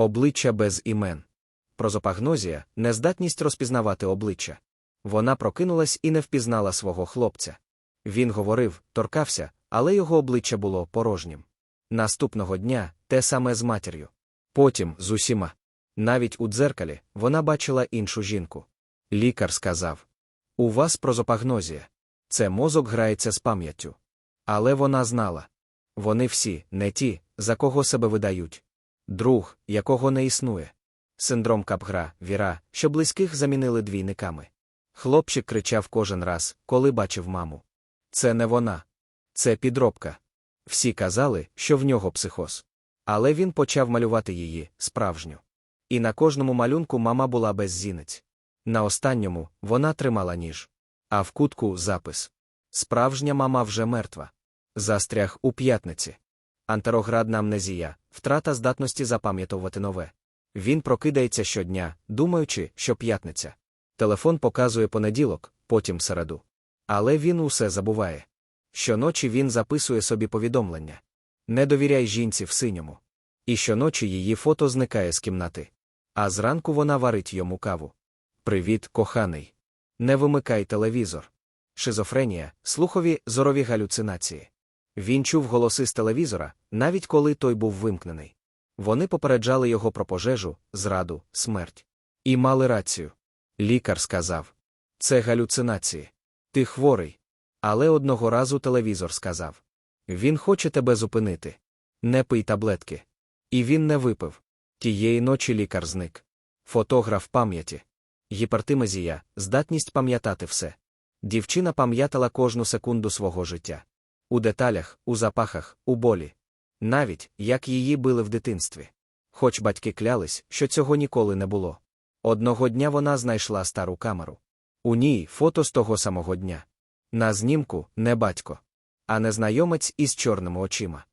Обличчя без імен. Прозопагнозія нездатність розпізнавати обличчя. Вона прокинулась і не впізнала свого хлопця. Він говорив, торкався, але його обличчя було порожнім. Наступного дня те саме з матір'ю. Потім з усіма. Навіть у дзеркалі вона бачила іншу жінку. Лікар сказав: У вас прозопагнозія. Це мозок грається з пам'яттю. Але вона знала. Вони всі не ті, за кого себе видають. Друг, якого не існує. Синдром Капгра, віра, що близьких замінили двійниками. Хлопчик кричав кожен раз, коли бачив маму. Це не вона. Це підробка. Всі казали, що в нього психоз. Але він почав малювати її, справжню. І на кожному малюнку мама була без зінець. На останньому вона тримала ніж. А в кутку запис. Справжня мама вже мертва. Застряг у п'ятниці. Антероградна амнезія, втрата здатності запам'ятовувати нове. Він прокидається щодня, думаючи, що п'ятниця. Телефон показує понеділок, потім середу. Але він усе забуває. Щоночі він записує собі повідомлення. Не довіряй жінці в синьому. І щоночі її фото зникає з кімнати. А зранку вона варить йому каву. Привіт, коханий. Не вимикай телевізор. Шизофренія, слухові зорові галюцинації. Він чув голоси з телевізора, навіть коли той був вимкнений. Вони попереджали його про пожежу, зраду, смерть. І мали рацію. Лікар сказав: Це галюцинації. Ти хворий. Але одного разу телевізор сказав: Він хоче тебе зупинити. Не пий таблетки. І він не випив. Тієї ночі лікар зник. Фотограф пам'яті. Гіпертимезія, здатність пам'ятати все. Дівчина пам'ятала кожну секунду свого життя. У деталях, у запахах, у болі. Навіть як її били в дитинстві. Хоч батьки клялись, що цього ніколи не було. Одного дня вона знайшла стару камеру. У ній фото з того самого дня. На знімку не батько, а незнайомець із чорними очима.